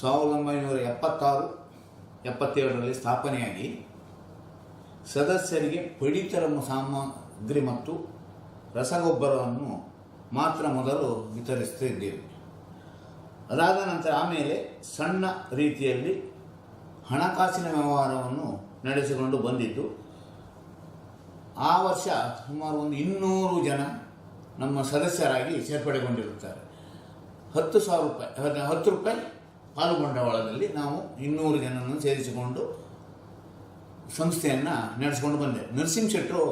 ಸಾವಿರದ ಒಂಬೈನೂರ ಎಪ್ಪತ್ತಾರು, ಎಪ್ಪತ್ತೇಳರಲ್ಲಿ ಸ್ಥಾಪನೆಯಾಗಿ ಸದಸ್ಯರಿಗೆ ಪಡಿತರ ಸಾಮಗ್ರಿ ಮತ್ತು ರಸಗೊಬ್ಬರವನ್ನು ಮಾತ್ರ ಮೊದಲು ವಿತರಿಸುತ್ತಿದ್ದೇವೆ. ಅದಾದ ನಂತರ ಆಮೇಲೆ ಸಣ್ಣ ರೀತಿಯಲ್ಲಿ ಹಣಕಾಸಿನ ವ್ಯವಹಾರವನ್ನು ನಡೆಸಿಕೊಂಡು ಬಂದಿದ್ದು, ಆ ವರ್ಷ ಸುಮಾರು ಒಂದು ಇನ್ನೂರು ಜನ ನಮ್ಮ ಸದಸ್ಯರಾಗಿ ಸೇರ್ಪಡೆಗೊಂಡಿರುತ್ತಾರೆ. ಹತ್ತು ಸಾವಿರ ರೂಪಾಯಿ, ಹತ್ತು- ರೂಪಾಯಿ ಪಾಲು ಬಂಡವಾಳದಲ್ಲಿ ನಾವು ಇನ್ನೂರು ಜನರನ್ನು ಸೇರಿಸಿಕೊಂಡು ಸಂಸ್ಥೆಯನ್ನು ನಡೆಸಿಕೊಂಡು ಬಂದೆ. ನರಸಿಂಹ ಶೆಟ್ಟರು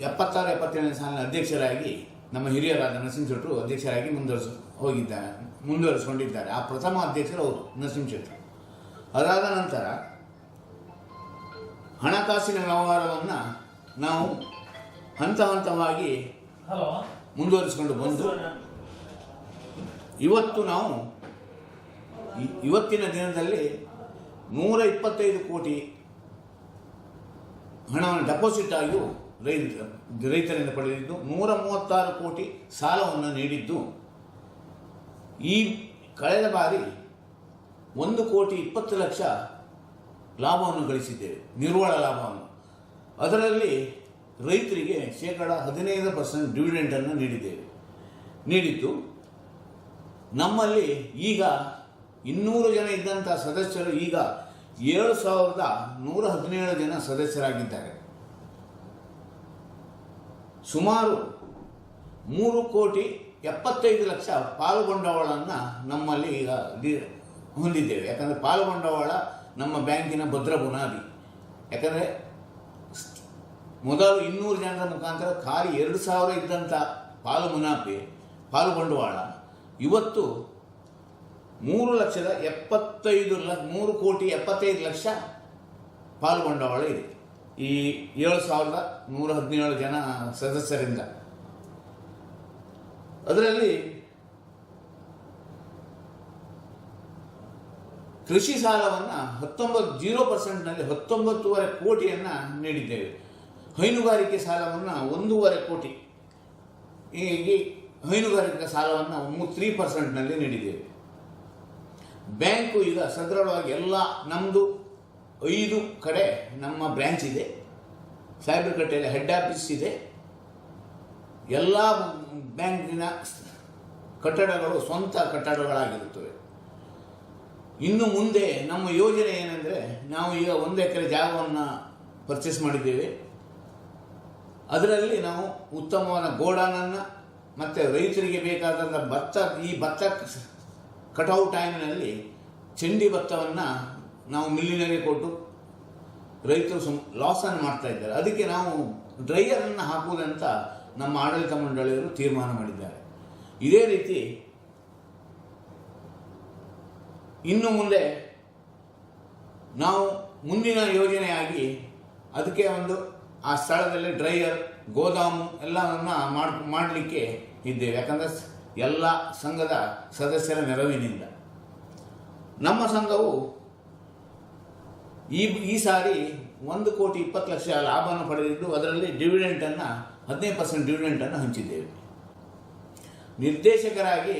ಎಪ್ಪತ್ತಾರು ಎಪ್ಪತ್ತೇಳನೇ ಸಾಲಿನ ಅಧ್ಯಕ್ಷರಾಗಿ ನಮ್ಮ ಹಿರಿಯರಾದ ನರಸಿಂಹ ಶೆಟ್ಟರು ಅಧ್ಯಕ್ಷರಾಗಿ ಮುಂದುವರಿಸ ಹೋಗಿದ್ದಾರೆ ಮುಂದುವರಿಸಿಕೊಂಡಿದ್ದಾರೆ. ಆ ಪ್ರಥಮ ಅಧ್ಯಕ್ಷರು ಅವರು ನರಸಿಂಹ ಶೆಟ್ಟರು. ಅದಾದ ನಂತರ ಹಣಕಾಸಿನ ವ್ಯವಹಾರವನ್ನು ನಾವು ಹಂತ ಹಂತವಾಗಿ ಮುಂದುವರಿಸಿಕೊಂಡು ಬಂದು ಇವತ್ತು ನಾವು ಇವತ್ತಿನ ದಿನದಲ್ಲಿ ನೂರ ಇಪ್ಪತ್ತೈದು ಕೋಟಿ ಹಣವನ್ನು ಡೆಪಾಸಿಟ್ ಆಗಿ ರೈತ, ರೈತರಿಂದ ಪಡೆದಿದ್ದು ನೂರ ಮೂವತ್ತಾರು ಕೋಟಿ ಸಾಲವನ್ನು ನೀಡಿದ್ದು. ಈ ಕಳೆದ ಬಾರಿ ಒಂದು ಕೋಟಿ ಇಪ್ಪತ್ತು ಲಕ್ಷ ಲಾಭವನ್ನು ಗಳಿಸಿದ್ದೇವೆ, ನಿರ್ವಳ ಲಾಭವನ್ನು. ಅದರಲ್ಲಿ ರೈತರಿಗೆ ಶೇಕಡ ಹದಿನೈದು ಪರ್ಸೆಂಟ್ ಡಿವಿಡೆಂಟನ್ನು ನೀಡಿದ್ದೇವೆ. ನೀಡಿದ್ದು ನಮ್ಮಲ್ಲಿ ಈಗ ಇನ್ನೂರು ಜನ ಇದ್ದಂಥ ಸದಸ್ಯರು ಈಗ ಏಳು ಸಾವಿರದ ನೂರ ಹದಿನೇಳು ಜನ ಸದಸ್ಯರಾಗಿದ್ದಾರೆ. ಸುಮಾರು ಮೂರು ಕೋಟಿ ಎಪ್ಪತ್ತೈದು ಲಕ್ಷ ಪಾಲು ನಮ್ಮಲ್ಲಿ ಈಗ ಹೊಂದಿದ್ದೇವೆ. ಯಾಕಂದರೆ ಪಾಲು ಬಂಡವಾಳ ನಮ್ಮ ಬ್ಯಾಂಕಿನ ಭದ್ರ ಬುನಾದಿ. ಯಾಕಂದರೆ ಮೊದಲು ಇನ್ನೂರು ಜನರ ಮುಖಾಂತರ ಖಾಲಿ ಎರಡು ಸಾವಿರ ಇದ್ದಂಥ ಪಾಲು ಮುನಾಫೆ ಪಾಲು ಇವತ್ತು ಮೂರು ಲಕ್ಷದ ಎಪ್ಪತ್ತೈದು ಲ, ಮೂರು ಕೋಟಿ ಎಪ್ಪತ್ತೈದು ಲಕ್ಷ ಪಾಲ್ಗೊಂಡವಳು ಇದೆ. ಈ ಏಳು ಸಾವಿರದ ನೂರ ಹದಿನೇಳು ಜನ ಸದಸ್ಯರಿಂದ. ಅದರಲ್ಲಿ ಕೃಷಿ ಸಾಲವನ್ನು ಹತ್ತೊಂಬತ್ತು, ಜೀರೋ ಪರ್ಸೆಂಟ್ನಲ್ಲಿ ಹತ್ತೊಂಬತ್ತೂವರೆ ಕೋಟಿಯನ್ನು ನೀಡಿದ್ದೇವೆ. ಹೈನುಗಾರಿಕೆ ಸಾಲವನ್ನು ಒಂದೂವರೆ ಕೋಟಿ. ಹೀಗೆ ಹೈನುಗಾರಿಕೆ ಸಾಲವನ್ನು ತ್ರೀ ಪರ್ಸೆಂಟ್ನಲ್ಲಿ ನೀಡಿದ್ದೇವೆ. ಬ್ಯಾಂಕು ಈಗ ಸದೃಢವಾಗಿ ಎಲ್ಲ ನಮ್ಮದು ಐದು ಕಡೆ ನಮ್ಮ ಬ್ರ್ಯಾಂಚ್ ಇದೆ. ಸಾಹೇಬ್ರಕಟ್ಟೆಯಲ್ಲಿ ಹೆಡ್ ಆಫೀಸ್ ಇದೆ. ಎಲ್ಲ ಬ್ಯಾಂಕಿನ ಕಟ್ಟಡಗಳು ಸ್ವಂತ ಕಟ್ಟಡಗಳಾಗಿರುತ್ತವೆ. ಇನ್ನು ಮುಂದೆ ನಮ್ಮ ಯೋಜನೆ ಏನೆಂದರೆ ನಾವು ಈಗ ಒಂದು ಎಕರೆ ಜಾಗವನ್ನು ಪರ್ಚೇಸ್ ಮಾಡಿದ್ದೇವೆ. ಅದರಲ್ಲಿ ನಾವು ಉತ್ತಮವಾದ ಗೋಡಾನನ್ನು ಮತ್ತು ರೈತರಿಗೆ ಬೇಕಾದಂಥ ಭತ್ತ, ಈ ಭತ್ತ ಕಟಾವು ಟೈಮಿನಲ್ಲಿ ಚಂಡಿ ಭತ್ತವನ್ನು ನಾವು ಮಿಲ್ಲಿನರಿಗೆ ಕೊಟ್ಟು ರೈತರು ಸುಮ್ ಲಾಸನ್ನು ಮಾಡ್ತಾ ಇದ್ದಾರೆ. ಅದಕ್ಕೆ ನಾವು ಡ್ರೈಯರನ್ನು ಹಾಕುವುದಂತ ನಮ್ಮ ಆಡಳಿತ ಮಂಡಳಿಯವರು ತೀರ್ಮಾನ ಮಾಡಿದ್ದಾರೆ. ಇದೇ ರೀತಿ ಇನ್ನು ಮುಂದೆ ನಾವು ಮುಂದಿನ ಯೋಜನೆಯಾಗಿ ಅದಕ್ಕೆ ಒಂದು ಆ ಸ್ಥಳದಲ್ಲಿ ಡ್ರೈಯರ್ ಗೋದಾಮು ಎಲ್ಲವನ್ನು ಮಾಡಿ, ಮಾಡಲಿಕ್ಕೆ ಇದ್ದೇವೆ. ಯಾಕಂದರೆ ಎಲ್ಲ ಸಂಘದ ಸದಸ್ಯರ ನೆರವಿನಿಂದ. ನಮ್ಮ ಸಂಘವು ಈ ಈ ಸಾರಿ ಒಂದು ಕೋಟಿ ಇಪ್ಪತ್ತು ಲಕ್ಷ ಲಾಭವನ್ನು ಪಡೆದಿದ್ದು, ಅದರಲ್ಲಿ ಡಿವಿಡೆಂಟನ್ನು ಹದಿನೈದು ಪರ್ಸೆಂಟ್ ಡಿವಿಡೆಂಟನ್ನು ಹಂಚಿದ್ದೇವೆ. ನಿರ್ದೇಶಕರಾಗಿ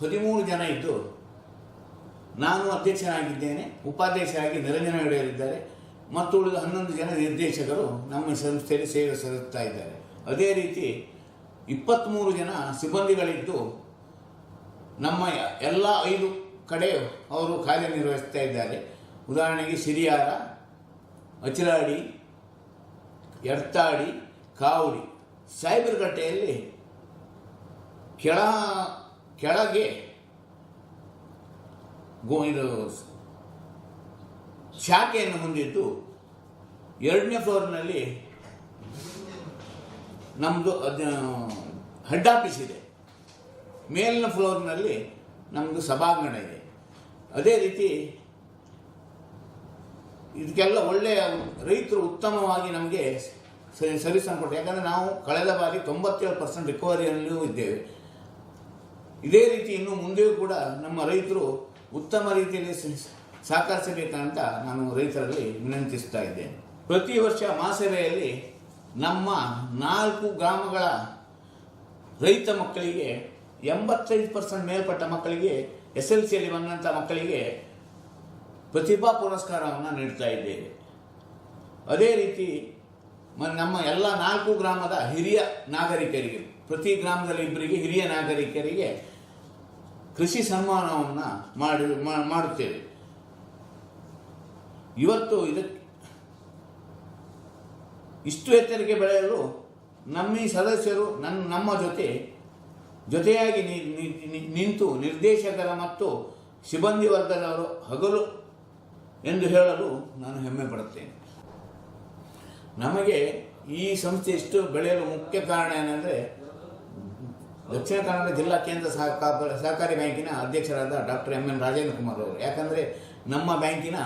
ಹದಿಮೂರು ಜನ ಇದ್ದು, ನಾನು ಅಧ್ಯಕ್ಷನಾಗಿದ್ದೇನೆ, ಉಪಾಧ್ಯಕ್ಷರಾಗಿ ನಿರಂಜನ ಒಡೆಯರಿದ್ದಾರೆ ಮತ್ತು ಉಳಿದ ಹನ್ನೊಂದು ಜನ ನಿರ್ದೇಶಕರು ನಮ್ಮ ಸಂಸ್ಥೆಯಲ್ಲಿ ಸೇವೆ ಸಲ್ಲಿಸ್ತಾ ಇದ್ದಾರೆ. ಅದೇ ರೀತಿ ಇಪ್ಪತ್ತ್ಮೂರು ಜನ ಸಿಬ್ಬಂದಿಗಳಿದ್ದು ನಮ್ಮ ಎಲ್ಲ ಐದು ಕಡೆ ಅವರು ಕಾರ್ಯನಿರ್ವಹಿಸ್ತಾ ಇದ್ದಾರೆ. ಉದಾಹರಣೆಗೆ ಸಿರಿಯಾರ, ಅಚಿರಾಡಿ, ಎರ್ತಾಡಿ, ಕಾವಡಿ ಸಾಯಿಬರಗಟ್ಟೆಯಲ್ಲಿ ಕೆಳ, ಕೆಳಗೆ ಗೋ, ಇದು ಶಾಖೆಯನ್ನು ಹೊಂದಿದ್ದು ಎರಡನೇ ಫ್ಲೋರ್ನಲ್ಲಿ ನಮ್ಮದು ಹೆಡ್ ಆಫೀಸ್ ಇದೆ. ಮೇಲಿನ ಫ್ಲೋರ್ನಲ್ಲಿ ನಮ್ಮದು ಸಭಾಂಗಣ ಇದೆ. ಅದೇ ರೀತಿ ಇದಕ್ಕೆಲ್ಲ ಒಳ್ಳೆಯ ರೈತರು ಉತ್ತಮವಾಗಿ ನಮಗೆ ಸರ್ವಿಸನ್ನು ಕೊಟ್ಟು ಯಾಕಂದರೆ ನಾವು ಕಳೆದ ಬಾರಿ ತೊಂಬತ್ತೇಳು ಪರ್ಸೆಂಟ್ ರಿಕವರಿಯಲ್ಲೂ ಇದ್ದೇವೆ. ಇದೇ ರೀತಿ ಇನ್ನು ಮುಂದೆಯೂ ಕೂಡ ನಮ್ಮ ರೈತರು ಉತ್ತಮ ರೀತಿಯಲ್ಲಿ ಸಹಕರಿಸಬೇಕಂತ ನಾನು ರೈತರಲ್ಲಿ ವಿನಂತಿಸ್ತಾ ಇದ್ದೇನೆ. ಪ್ರತಿ ವರ್ಷ ಮಹಾಸಭೆಯಲ್ಲಿ ನಮ್ಮ ನಾಲ್ಕು ಗ್ರಾಮಗಳ ರೈತ ಮಕ್ಕಳಿಗೆ ಎಂಬತ್ತೈದು ಪರ್ಸೆಂಟ್ ಮೇಲ್ಪಟ್ಟ ಮಕ್ಕಳಿಗೆ ಎಸ್ ಎಲ್ ಸಿಯಲ್ಲಿ ಬಂದಂಥ ಮಕ್ಕಳಿಗೆ ಪ್ರತಿಭಾ ಪುರಸ್ಕಾರವನ್ನು ನೀಡ್ತಾ ಇದ್ದೇವೆ. ಅದೇ ರೀತಿ ನಮ್ಮ ಎಲ್ಲ ನಾಲ್ಕು ಗ್ರಾಮದ ಹಿರಿಯ ನಾಗರಿಕರಿಗೆ, ಪ್ರತಿ ಗ್ರಾಮದಲ್ಲಿ ಇಬ್ಬರಿಗೆ ಹಿರಿಯ ನಾಗರಿಕರಿಗೆ ಕೃಷಿ ಸನ್ಮಾನವನ್ನು ಮಾಡಿ ಮಾಡುತ್ತೇವೆ. ಇವತ್ತು ಇದಕ್ಕೆ ಇಷ್ಟು ಎತ್ತರಕ್ಕೆ ಬೆಳೆಯಲು ನಮ್ಮ ಈ ಸದಸ್ಯರು ನನ್ನ, ನಮ್ಮ ಜೊತೆ ಜೊತೆಯಾಗಿ ನಿಂತು ನಿರ್ದೇಶಕರ ಮತ್ತು ಸಿಬ್ಬಂದಿ ವರ್ಗದವರು ಹಗಲು ಎಂದು ಹೇಳಲು ನಾನು ಹೆಮ್ಮೆ ಪಡುತ್ತೇನೆ. ನಮಗೆ ಈ ಸಂಸ್ಥೆ ಇಷ್ಟು ಬೆಳೆಯಲು ಮುಖ್ಯ ಕಾರಣ ಏನೆಂದರೆ ದಕ್ಷಿಣ ಕನ್ನಡ ಜಿಲ್ಲಾ ಕೇಂದ್ರ ಸಹಕಾರ ಸಹಕಾರಿ ಬ್ಯಾಂಕಿನ ಅಧ್ಯಕ್ಷರಾದ doctor M N Rajendra Kumar ಅವರು. ಯಾಕಂದರೆ ನಮ್ಮ ಬ್ಯಾಂಕಿನ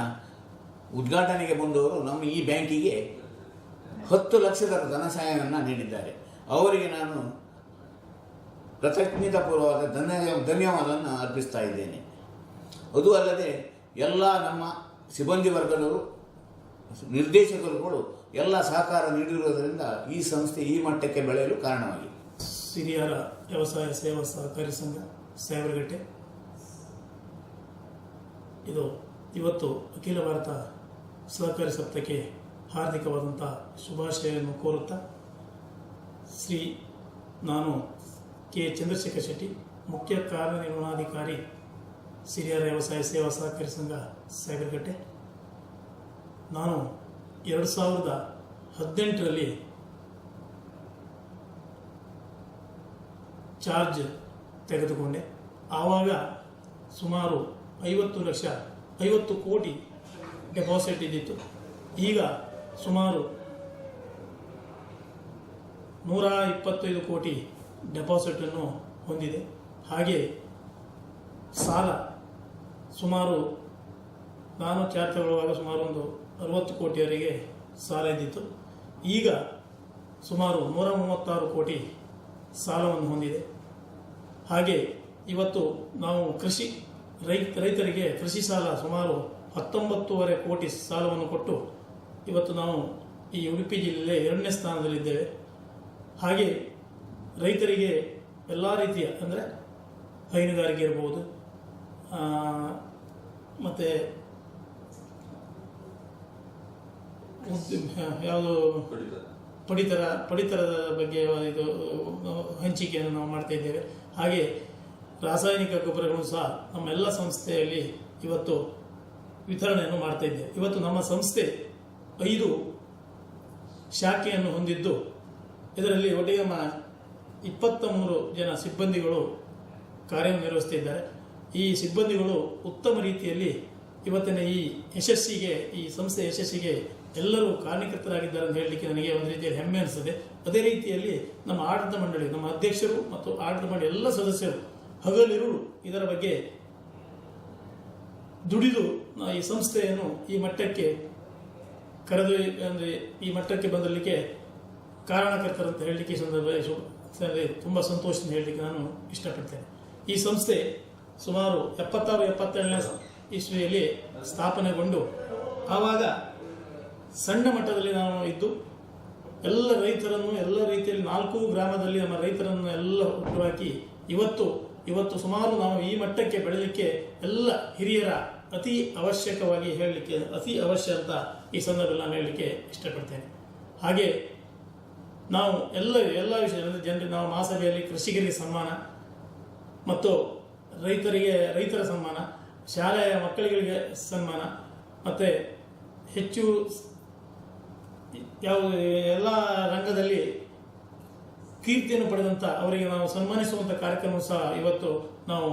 ಉದ್ಘಾಟನೆಗೆ ಬಂದವರು ನಮ್ಮ ಈ ಬ್ಯಾಂಕಿಗೆ ಹತ್ತು ಲಕ್ಷದ ಧನ ಸಹಾಯವನ್ನು ನೀಡಿದ್ದಾರೆ. ಅವರಿಗೆ ನಾನು ಕೃತಜ್ಞತಾಪೂರ್ವವಾದ ಧನ್ಯ, ಧನ್ಯವಾದವನ್ನು ಅರ್ಪಿಸ್ತಾ ಇದ್ದೇನೆ. ಅದು ಅಲ್ಲದೆ ಎಲ್ಲ ನಮ್ಮ ಸಿಬ್ಬಂದಿ ವರ್ಗದವರು, ನಿರ್ದೇಶಕರುಗಳು ಎಲ್ಲ ಸಹಕಾರ ನೀಡಿರುವುದರಿಂದ ಈ ಸಂಸ್ಥೆ ಈ ಮಟ್ಟಕ್ಕೆ ಬೆಳೆಯಲು ಕಾರಣವಾಗಿದೆ. ಸಿರಿಯರ ವ್ಯವಸಾಯ ಸೇವಾ ಸಹಕಾರಿ ಸಂಘ, ಸೇವರಗಟ್ಟೆ. ಇದು ಇವತ್ತು ಅಖಿಲ ಭಾರತ ಸಹಕಾರಿ ಸಪ್ತಕ್ಕೆ ಹಾರ್ದಿಕವಾದಂಥ ಶುಭಾಶಯವನ್ನು ಕೋರುತ್ತಾ ಶ್ರೀ ನಾನು ಕೆ ಚಂದ್ರಶೇಖರ್ ಶೆಟ್ಟಿ, ಮುಖ್ಯ ಕಾರ್ಯನಿರ್ವಹಣಾಧಿಕಾರಿ, ಸಿರಿಯರ ವ್ಯವಸಾಯ ಸೇವಾ ಸಹಕಾರಿ ಸಂಘ ಸಾಗರಗಟ್ಟೆ. ನಾನು ಎರಡು ಸಾವಿರದ ಹದಿನೆಂಟರಲ್ಲಿ ಚಾರ್ಜ್ ತೆಗೆದುಕೊಂಡೆ. ಆವಾಗ ಸುಮಾರು ಐವತ್ತು ಲಕ್ಷ, ಐವತ್ತು ಕೋಟಿ ಡೆಪಾಸಿಟ್ ಇದ್ದಿತ್ತು. ಈಗ ಸುಮಾರು ನೂರ ಇಪ್ಪತ್ತೈದು ಕೋಟಿ ಡೆಪಾಸಿಟನ್ನು ಹೊಂದಿದೆ. ಹಾಗೆ ಸಾಲ ಸುಮಾರು ನಾನು ಚಾರ್ಜ್ ತಗೊಳ್ಳುವಾಗ ಸುಮಾರು ಒಂದು ಅರವತ್ತು ಕೋಟಿಯವರೆಗೆ ಸಾಲ ಇದ್ದಿತ್ತು. ಈಗ ಸುಮಾರು ನೂರ ಮೂವತ್ತಾರು ಕೋಟಿ ಸಾಲವನ್ನು ಹೊಂದಿದೆ. ಹಾಗೆ ಇವತ್ತು ನಾವು ಕೃಷಿ ರೈತ, ರೈತರಿಗೆ ಕೃಷಿ ಸಾಲ ಸುಮಾರು ಹತ್ತೊಂಬತ್ತೂವರೆ ಕೋಟಿ ಸಾಲವನ್ನು ಕೊಟ್ಟು ಇವತ್ತು ನಾವು ಈ ಉಡುಪಿ ಜಿಲ್ಲೆಯಲ್ಲೇ ಎರಡನೇ ಸ್ಥಾನದಲ್ಲಿದ್ದೇವೆ. ಹಾಗೆ ರೈತರಿಗೆ ಎಲ್ಲ ರೀತಿಯ ಅಂದರೆ ಹೈನುಗಾರಿಕೆ ಇರ್ಬೋದು ಮತ್ತು ಯಾವುದು ಪಡಿತರ ಪಡಿತರದ ಬಗ್ಗೆ ಇದು, ಹಂಚಿಕೆಯನ್ನು ನಾವು ಮಾಡ್ತಾ ಇದ್ದೇವೆ. ಹಾಗೆ ರಾಸಾಯನಿಕ ಗೊಬ್ಬರಗಳು ಸಹ ನಮ್ಮೆಲ್ಲ ಸಂಸ್ಥೆಯಲ್ಲಿ ಇವತ್ತು ವಿತರಣೆಯನ್ನು ಮಾಡ್ತಾ ಇವತ್ತು ನಮ್ಮ ಸಂಸ್ಥೆ ಐದು ಶಾಖೆಯನ್ನು ಹೊಂದಿದ್ದು. ಇದರಲ್ಲಿ ನಮ್ಮ ಇಪ್ಪತ್ತ ಮೂರು ಜನ ಸಿಬ್ಬಂದಿಗಳು ಕಾರ್ಯನಿರ್ವಹಿಸ್ತಿದ್ದಾರೆ ಈ ಸಿಬ್ಬಂದಿಗಳು ಉತ್ತಮ ರೀತಿಯಲ್ಲಿ ಇವತ್ತಿನ ಈ ಯಶಸ್ಸಿಗೆ, ಈ ಸಂಸ್ಥೆ ಯಶಸ್ಸಿಗೆ ಎಲ್ಲರೂ ಕಾರಣಕರ್ತರಾಗಿದ್ದಾರೆ ಅಂತ ಹೇಳಲಿಕ್ಕೆ ನನಗೆ ಒಂದು ರೀತಿಯಲ್ಲಿ ಹೆಮ್ಮೆ ಅನಿಸ್ತದೆ ಅದೇ ರೀತಿಯಲ್ಲಿ ನಮ್ಮ ಆಡಳಿತ ಮಂಡಳಿ, ನಮ್ಮ ಅಧ್ಯಕ್ಷರು ಮತ್ತು ಆಡಳಿತ ಮಂಡಳಿ ಎಲ್ಲ ಸದಸ್ಯರು ಹಗಲಿರು ಇದರ ಬಗ್ಗೆ ದುಡಿದು, ಈ ಸಂಸ್ಥೆಯನ್ನು ಈ ಮಟ್ಟಕ್ಕೆ ಕರೆದು ಅಂದರೆ ಈ ಮಟ್ಟಕ್ಕೆ ಬಂದಲಿಕ್ಕೆ ಕಾರಣಕರ್ತರು ಅಂತ ಹೇಳಲಿಕ್ಕೆ ಸಂದರ್ಭ ತುಂಬ ಸಂತೋಷದಿಂದ ಹೇಳಲಿಕ್ಕೆ ನಾನು ಇಷ್ಟಪಡ್ತೇನೆ. ಈ ಸಂಸ್ಥೆ ಸುಮಾರು ಎಪ್ಪತ್ತಾರು, ಎಪ್ಪತ್ತೇಳನೇ ಇಸ್ವಿಯಲ್ಲಿ ಸ್ಥಾಪನೆಗೊಂಡು ಆವಾಗ ಸಣ್ಣ ಮಟ್ಟದಲ್ಲಿ ನಾನು ಇದ್ದು ಎಲ್ಲ ರೈತರನ್ನು ಎಲ್ಲ ರೀತಿಯಲ್ಲಿ ನಾಲ್ಕು ಗ್ರಾಮದಲ್ಲಿ ನಮ್ಮ ರೈತರನ್ನು ಎಲ್ಲ ಹುಟ್ಟುಹಾಕಿ ಇವತ್ತು ಇವತ್ತು ಸುಮಾರು ನಾವು ಈ ಮಟ್ಟಕ್ಕೆ ಬೆಳಲಿಕ್ಕೆ ಎಲ್ಲ ಹಿರಿಯರ ಅತಿ ಅವಶ್ಯಕವಾಗಿ ಹೇಳಲಿಕ್ಕೆ ಅತಿ ಅವಶ್ಯ ಅಂತ ಈ ಸಂದರ್ಭದಲ್ಲಿ ನಾನು ಹೇಳಲಿಕ್ಕೆ ಇಷ್ಟಪಡ್ತೇನೆ. ಹಾಗೆ ನಾವು ಎಲ್ಲ ಎಲ್ಲ ವಿಷಯ, ಅಂದರೆ ಜನರಿಗೆ ನಾವು ಮಹಾಸಭೆಯಲ್ಲಿ ಕೃಷಿಕರಿಗೆ ಸನ್ಮಾನ ಮತ್ತು ರೈತರಿಗೆ, ರೈತರ ಸನ್ಮಾನ ಶಾಲೆಯ ಮಕ್ಕಳಿಗಳಿಗೆ ಸನ್ಮಾನ ಮತ್ತು ಹೆಚ್ಚು ಯಾವ, ಎಲ್ಲ ರಂಗದಲ್ಲಿ ಕೀರ್ತಿಯನ್ನು ಪಡೆದಂಥ ಅವರಿಗೆ ನಾವು ಸನ್ಮಾನಿಸುವಂಥ ಕಾರ್ಯಕ್ರಮ ಸಹ ಇವತ್ತು ನಾವು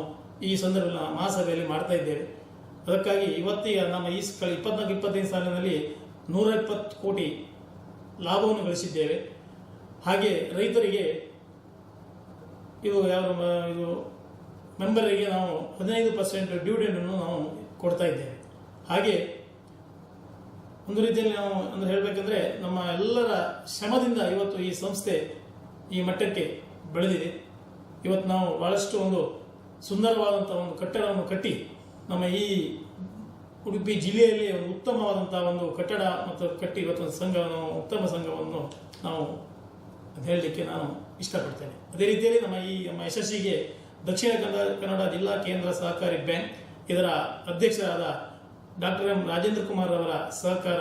ಈ ಸಂದರ್ಭದಲ್ಲಿ ಮಹಾಸಭೆಯಲ್ಲಿ ಮಾಡ್ತಾ ಇದ್ದೇವೆ. ಅದಕ್ಕಾಗಿ ಇವತ್ತಿಗೆ ನಮ್ಮ ಈ ಇಪ್ಪತ್ನಾಲ್ಕು ಇಪ್ಪತ್ತೈದು ಸಾಲಿನಲ್ಲಿ ನೂರ ಇಪ್ಪತ್ತು ಕೋಟಿ ಲಾಭವನ್ನು ಗಳಿಸಿದ್ದೇವೆ. ಹಾಗೆ ರೈತರಿಗೆ ಇದು ಯಾವ ಇದು ಮೆಂಬರಿಗೆ ನಾವು ಹದಿನೈದು ಪರ್ಸೆಂಟ್ ಡಿವಿಡೆಂಡನ್ನು ನಾವು ಕೊಡ್ತಾ ಇದ್ದೇವೆ. ಹಾಗೆ ಒಂದು ರೀತಿಯಲ್ಲಿ ನಾವು ಅಂದ್ರೆ ಹೇಳಬೇಕಂದ್ರೆ ನಮ್ಮ ಎಲ್ಲರ ಶ್ರಮದಿಂದ ಇವತ್ತು ಈ ಸಂಸ್ಥೆ ಈ ಮಟ್ಟಕ್ಕೆ ಬೆಳೆದಿದೆ. ಇವತ್ತು ನಾವು ಬಹಳಷ್ಟು ಒಂದು ಸುಂದರವಾದಂಥ ಒಂದು ಕಟ್ಟಡವನ್ನು ಕಟ್ಟಿ ನಮ್ಮ ಈ ಉಡುಪಿ ಜಿಲ್ಲೆಯಲ್ಲಿ ಒಂದು ಉತ್ತಮವಾದಂಥ ಒಂದು ಕಟ್ಟಡ ಮತ್ತು ಕಟ್ಟಿ ಇವತ್ತು ಒಂದು ಸಂಘವನ್ನು, ಉತ್ತಮ ಸಂಘವನ್ನು ನಾವು ಹೇಳಲಿಕ್ಕೆ ನಾನು ಇಷ್ಟಪಡ್ತೇನೆ. ಅದೇ ರೀತಿಯಲ್ಲಿ ನಮ್ಮ ಈ ನಮ್ಮ ಯಶಸ್ಸಿಗೆ ದಕ್ಷಿಣ ಕನ್ನಡ ಕನ್ನಡ ಜಿಲ್ಲಾ ಕೇಂದ್ರ ಸಹಕಾರಿ ಬ್ಯಾಂಕ್ ಇದರ ಅಧ್ಯಕ್ಷರಾದ ಡಾಕ್ಟರ್ ಎಂ ರಾಜೇಂದ್ರ ಕುಮಾರ್ ಅವರ ಸಹಕಾರ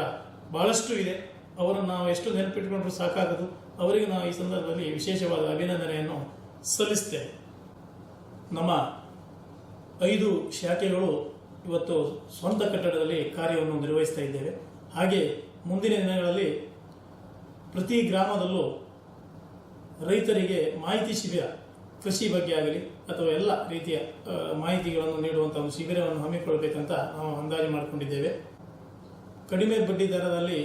ಬಹಳಷ್ಟು ಇದೆ. ಅವರನ್ನು ನಾವು ಎಷ್ಟು ನೆನಪಿಟ್ಕೊಂಡ್ರೂ ಸಾಕಾಗದು. ಅವರಿಗೆ ನಾವು ಈ ಸಂದರ್ಭದಲ್ಲಿ ವಿಶೇಷವಾದ ಅಭಿನಂದನೆಯನ್ನು ಸಲ್ಲಿಸ್ತೇವೆ. ನಮ್ಮ ಐದು ಶಾಖೆಗಳು ಇವತ್ತು ಸ್ವಂತ ಕಟ್ಟಡದಲ್ಲಿ ಕಾರ್ಯವನ್ನು ನಿರ್ವಹಿಸ್ತಾ ಇದ್ದೇವೆ. ಹಾಗೆ ಮುಂದಿನ ದಿನಗಳಲ್ಲಿ ಪ್ರತಿ ಗ್ರಾಮದಲ್ಲೂ ರೈತರಿಗೆ ಮಾಹಿತಿ ಶಿಬಿರ, ಕೃಷಿ ಬಗ್ಗೆ ಆಗಲಿ ಅಥವಾ ಎಲ್ಲ ರೀತಿಯ ಮಾಹಿತಿಗಳನ್ನು ನೀಡುವಂಥ ಒಂದು ಶಿಬಿರವನ್ನು ಹಮ್ಮಿಕೊಳ್ಬೇಕಂತ ನಾವು ಅಂದಾಜು ಮಾಡಿಕೊಂಡಿದ್ದೇವೆ. ಕಡಿಮೆ ಬಡ್ಡಿ ದರದಲ್ಲಿ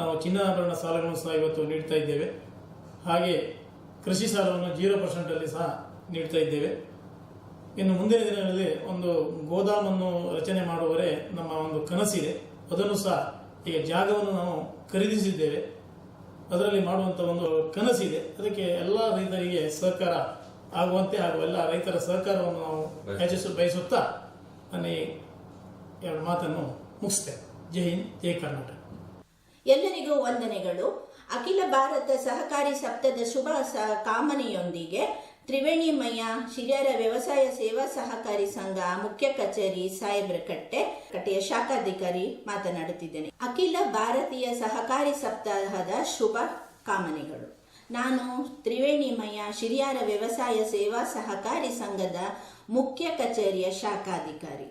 ನಾವು ಚಿನ್ನಾಭರಣ ಸಾಲಗಳನ್ನು ಸಹ ಇವತ್ತು ನೀಡ್ತಾ ಇದ್ದೇವೆ. ಹಾಗೆ ಕೃಷಿ ಸಾಲವನ್ನು ಜೀರೋ ಪರ್ಸೆಂಟಲ್ಲಿ ಸಹ ನೀಡ್ತಾ ಇದ್ದೇವೆ. ಇನ್ನು ಮುಂದಿನ ದಿನಗಳಲ್ಲಿ ಒಂದು ಗೋದಾಮನ್ನು ರಚನೆ ಮಾಡುವರೆ ನಮ್ಮ ಒಂದು ಕನಸಿದೆ. ಅದನ್ನು ಸಹ ಈಗ ಜಾಗವನ್ನು ನಾವು ಖರೀದಿಸಿದ್ದೇವೆ. ಅದರಲ್ಲಿ ಮಾಡುವಂತ ಒಂದು ಕನಸಿದೆ. ಅದಕ್ಕೆ ಎಲ್ಲ ರೈತರಿಗೆ ಸಹಕಾರ ಆಗುವಂತೆ ಹಾಗೂ ಎಲ್ಲ ರೈತರ ಸಹಕಾರವನ್ನು ನಾವು ಹೆಚ್ಚಿಸ ಬಯಸುತ್ತಾ ನಾನು ಈ ಎರಡು ಮಾತನ್ನು ಮುಗಿಸ್ತೇನೆ. ಜೈ ಹಿಂದ್ ಜೈ ಕರ್ನಾಟಕ. ಎಲ್ಲರಿಗೂ ವಂದನೆಗಳು. ಅಖಿಲ ಭಾರತ ಸಹಕಾರಿ ಸಪ್ತದ ಶುಭ ಕಾಮನೆಯೊಂದಿಗೆ ತ್ರಿವೇಣಿಮಯ್ಯ ಶಿರಿಯರ ವ್ಯವಸಾಯ ಸೇವಾ ಸಹಕಾರಿ ಸಂಘ ಮುಖ್ಯ ಕಚೇರಿ ಸಾಹೇಬ್ರಕಟ್ಟೆ ಕಟ್ಟೆಯ ಶಾಖಾಧಿಕಾರಿ ಮಾತನಾಡುತ್ತಿದ್ದೇನೆ. ಅಖಿಲ ಭಾರತೀಯ ಸಹಕಾರಿ ಸಪ್ತಾಹದ ಶುಭ ಕಾಮನೆಗಳು. ನಾನು ತ್ರಿವೇಣಿಮಯ್ಯ ಶಿರಿಯರ ವ್ಯವಸಾಯ ಸೇವಾ ಸಹಕಾರಿ ಸಂಘದ ಮುಖ್ಯ ಕಚೇರಿಯ ಶಾಖಾಧಿಕಾರಿ.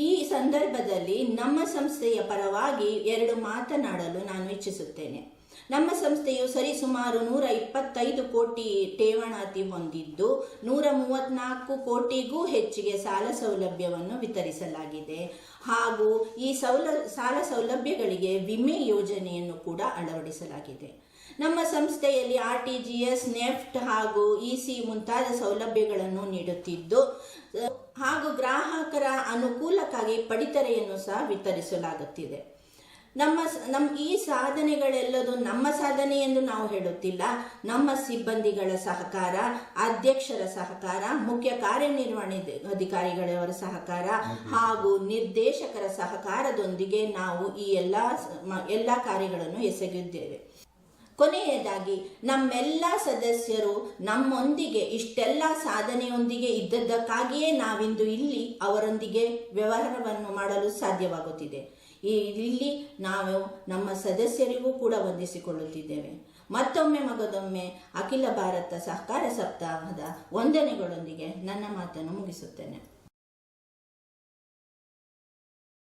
ಈ ಸಂದರ್ಭದಲ್ಲಿ ನಮ್ಮ ಸಂಸ್ಥೆಯ ಪರವಾಗಿ ಎರಡು ಮಾತನಾಡಲು ನಾನು ಇಚ್ಛಿಸುತ್ತೇನೆ. ನಮ್ಮ ಸಂಸ್ಥೆಯು ಸರಿಸುಮಾರು ನೂರ ಇಪ್ಪತ್ತೈದು ಕೋಟಿ ಠೇವಣಾತಿ ಹೊಂದಿದ್ದು, ನೂರ ಮೂವತ್ನಾಲ್ಕು ಕೋಟಿಗೂ ಹೆಚ್ಚಿಗೆ ಸಾಲ ಸೌಲಭ್ಯವನ್ನು ವಿತರಿಸಲಾಗಿದೆ. ಹಾಗೂ ಈ ಸೌಲ, ಸಾಲ ಸೌಲಭ್ಯಗಳಿಗೆ ವಿಮೆ ಯೋಜನೆಯನ್ನು ಕೂಡ ಅಳವಡಿಸಲಾಗಿದೆ. ನಮ್ಮ ಸಂಸ್ಥೆಯಲ್ಲಿ R T G S, NEFT ಹಾಗೂ ಇ ಸಿ ಮುಂತಾದ ಸೌಲಭ್ಯಗಳನ್ನು ನೀಡುತ್ತಿದ್ದು, ಹಾಗೂ ಗ್ರಾಹಕರ ಅನುಕೂಲಕ್ಕಾಗಿ ಪಡಿತರೆಯನ್ನು ಸಹ ವಿತರಿಸಲಾಗುತ್ತಿದೆ. ನಮ್ಮ ನಮ್ಮ ಈ ಸಾಧನೆಗಳೆಲ್ಲದೂ ನಮ್ಮ ಸಾಧನೆ ಎಂದು ನಾವು ಹೇಳುತ್ತಿಲ್ಲ. ನಮ್ಮ ಸಿಬ್ಬಂದಿಗಳ ಸಹಕಾರ ಅಧ್ಯಕ್ಷರ ಸಹಕಾರ ಮುಖ್ಯ ಕಾರ್ಯನಿರ್ವಹಣೆ ಅಧಿಕಾರಿಗಳವರ ಸಹಕಾರ ಹಾಗೂ ನಿರ್ದೇಶಕರ ಸಹಕಾರದೊಂದಿಗೆ ನಾವು ಈ ಎಲ್ಲ ಎಲ್ಲ ಕಾರ್ಯಗಳನ್ನು ಎಸಗಿದ್ದೇವೆ. ಕೊನೆಯದಾಗಿ ನಮ್ಮೆಲ್ಲ ಸದಸ್ಯರು ನಮ್ಮೊಂದಿಗೆ ಇಷ್ಟೆಲ್ಲ ಸಾಧನೆಯೊಂದಿಗೆ ಇದ್ದದ್ದಕ್ಕಾಗಿಯೇ ನಾವಿಂದು ಇಲ್ಲಿ ಅವರೊಂದಿಗೆ ವ್ಯವಹಾರವನ್ನು ಮಾಡಲು ಸಾಧ್ಯವಾಗುತ್ತಿದೆ. ಇಲ್ಲಿ ನಾವು ನಮ್ಮ ಸದಸ್ಯರಿಗೂ ಕೂಡ ವಂದಿಸಿಕೊಳ್ಳುತ್ತಿದ್ದೇವೆ. ಮತ್ತೊಮ್ಮೆ ಮಗದೊಮ್ಮೆ ಅಖಿಲ ಭಾರತ ಸಹಕಾರ ಸಪ್ತಾಹದ ವಂದನೆಗಳೊಂದಿಗೆ ನನ್ನ ಮಾತನ್ನು ಮುಗಿಸುತ್ತೇನೆ.